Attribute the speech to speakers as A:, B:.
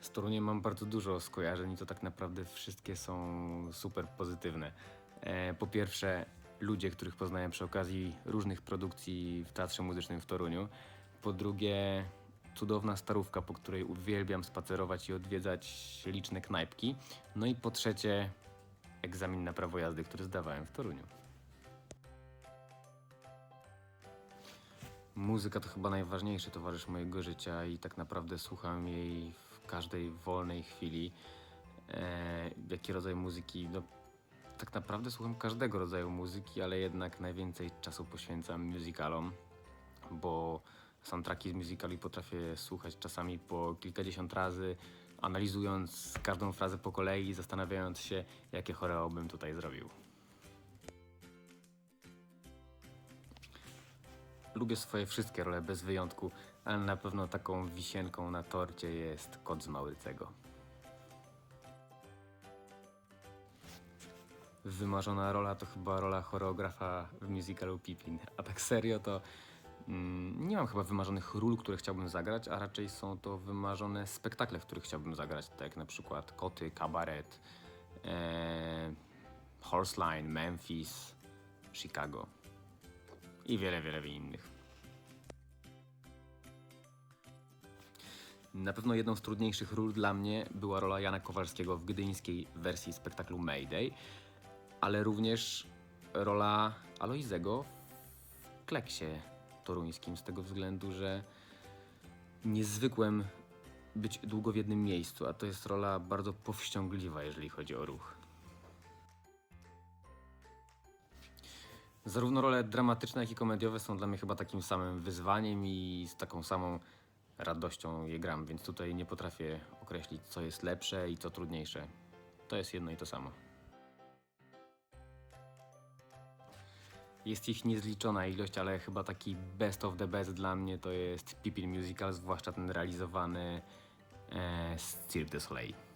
A: Z Toruniem mam bardzo dużo skojarzeń i to tak naprawdę wszystkie są super pozytywne. E, po pierwsze, ludzie, których poznałem przy okazji różnych produkcji w Teatrze Muzycznym w Toruniu. Po drugie, cudowna starówka, po której uwielbiam spacerować i odwiedzać liczne knajpki. No i po trzecie, egzamin na prawo jazdy, który zdawałem w Toruniu. Muzyka to chyba najważniejszy towarzysz mojego życia i tak naprawdę słucham jej każdej wolnej chwili. E, jaki rodzaj muzyki? No, tak naprawdę słucham każdego rodzaju muzyki, ale jednak najwięcej czasu poświęcam musicalom, bo soundtracki z musicali potrafię słuchać czasami po kilkadziesiąt razy, analizując każdą frazę po kolei zastanawiając się, jakie choreo bym tutaj zrobił. Lubię swoje wszystkie role bez wyjątku, ale na pewno taką wisienką na torcie jest kot z Maurycego. Wymarzona rola to chyba rola choreografa w musicalu Pippin, a tak serio to mm, nie mam chyba wymarzonych ról, które chciałbym zagrać, a raczej są to wymarzone spektakle, w których chciałbym zagrać, tak jak na przykład Koty, Kabaret, e, Horseline, Memphis, Chicago i wiele, wiele innych. Na pewno jedną z trudniejszych ról dla mnie była rola Jana Kowalskiego w gdyńskiej wersji spektaklu Mayday, ale również rola Aloizego w Kleksie toruńskim z tego względu, że nie zwykłem być długo w jednym miejscu, a to jest rola bardzo powściągliwa, jeżeli chodzi o ruch. Zarówno role dramatyczne, jak i komediowe są dla mnie chyba takim samym wyzwaniem i z taką samą radością je gram, więc tutaj nie potrafię określić, co jest lepsze i co trudniejsze. To jest jedno i to samo. Jest ich niezliczona ilość, ale chyba taki best of the best dla mnie to jest Pippin Musical, zwłaszcza ten realizowany e, z Cirque du Soleil.